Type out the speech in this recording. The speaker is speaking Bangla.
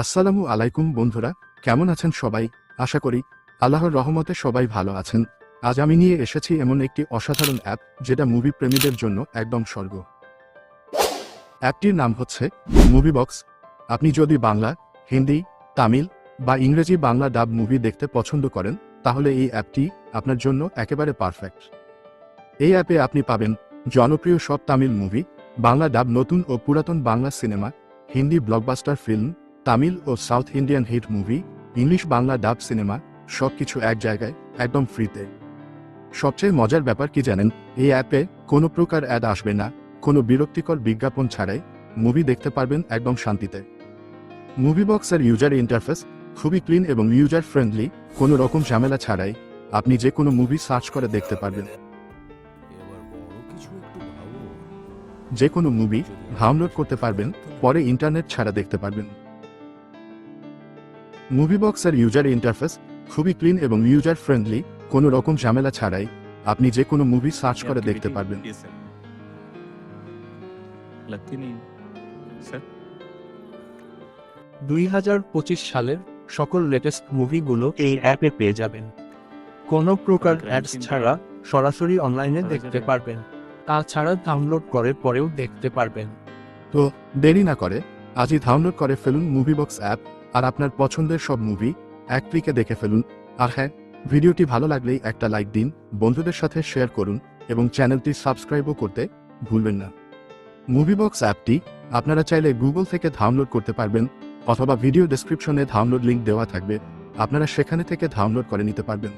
আসসালামু আলাইকুম বন্ধুরা, কেমন আছেন সবাই? আশা করি আল্লাহর রহমতে সবাই ভালো আছেন। আজ আমি নিয়ে এসেছি এমন একটি অসাধারণ অ্যাপ, যেটা মুভি প্রেমীদের জন্য একদম স্বর্গ। অ্যাপটির নাম হচ্ছে মুভি বক্স আপনি যদি বাংলা, হিন্দি, তামিল বা ইংরেজি বাংলা ডাব মুভি দেখতে পছন্দ করেন, তাহলে এই অ্যাপটি আপনার জন্য একেবারে পারফেক্ট। এই অ্যাপে আপনি পাবেন জনপ্রিয় সব তামিল মুভি, বাংলা ডাব নতুন ও পুরাতন Bangla cinema, Hindi blockbuster film Tamil ও south Indian hit movie, English Bangla dub cinema, সবকিছু এক জায়গায়, একদম ফ্রিতে। সবচেয়ে মজার ব্যাপার কি জানেন, এই অ্যাপে কোনো প্রকার অ্যাড আসবে না, কোনো বিরক্তিকর বিজ্ঞাপন ছাড়াই মুভি দেখতে পারবেন একদম শান্তিতে। মুভি বক্সের ইউজার ইন্টারফেস খুবই ক্লিন এবং ইউজার ফ্রেন্ডলি, কোনো রকম ঝামেলা ছাড়াই আপনি যে কোনো মুভি সার্চ করে দেখতে পারবেন। কিছু যে কোনো মুভি ডাউনলোড করতে পারবেন, পরে ইন্টারনেট ছাড়া দেখতে পারবেন। মুভিবক্সের ইউজার ইন্টারফেস খুবই ক্লিন এবং ইউজার ফ্রেন্ডলি কোনো রকম ঝামেলা ছাড়াই আপনি যে কোনো মুভি সার্চ করে দেখতে পারবেন। দুই হাজার পঁচিশ সালের সকল লেটেস্ট মুভিগুলো এই অ্যাপে পেয়ে যাবেন। কোনো প্রকার অ্যাডস ছাড়া সরাসরি অনলাইনে দেখতে পারবেন। তাছাড়া ডাউনলোড করে পরেও দেখতে পারবেন। তো দেরি না করে আজই ডাউনলোড করে ফেলুন মুভিবক্স অ্যাপ আর আপনার পছন্দের সব মুভি এক ক্লিকে দেখে ফেলুন। আর হ্যাঁ ভিডিওটি ভালো লাগলেই একটা লাইক দিন, বন্ধুদের সাথে শেয়ার করুন এবং চ্যানেলটি সাবস্ক্রাইবও করতে ভুলবেন না। মুভি বক্স অ্যাপটি আপনারা চাইলে গুগল থেকে ডাউনলোড করতে পারবেন অথবা ভিডিও ডেসক্রিপশনে ডাউনলোড লিঙ্ক দেওয়া থাকবে। আপনারা সেখানে থেকে ডাউনলোড করে নিতে পারবেন।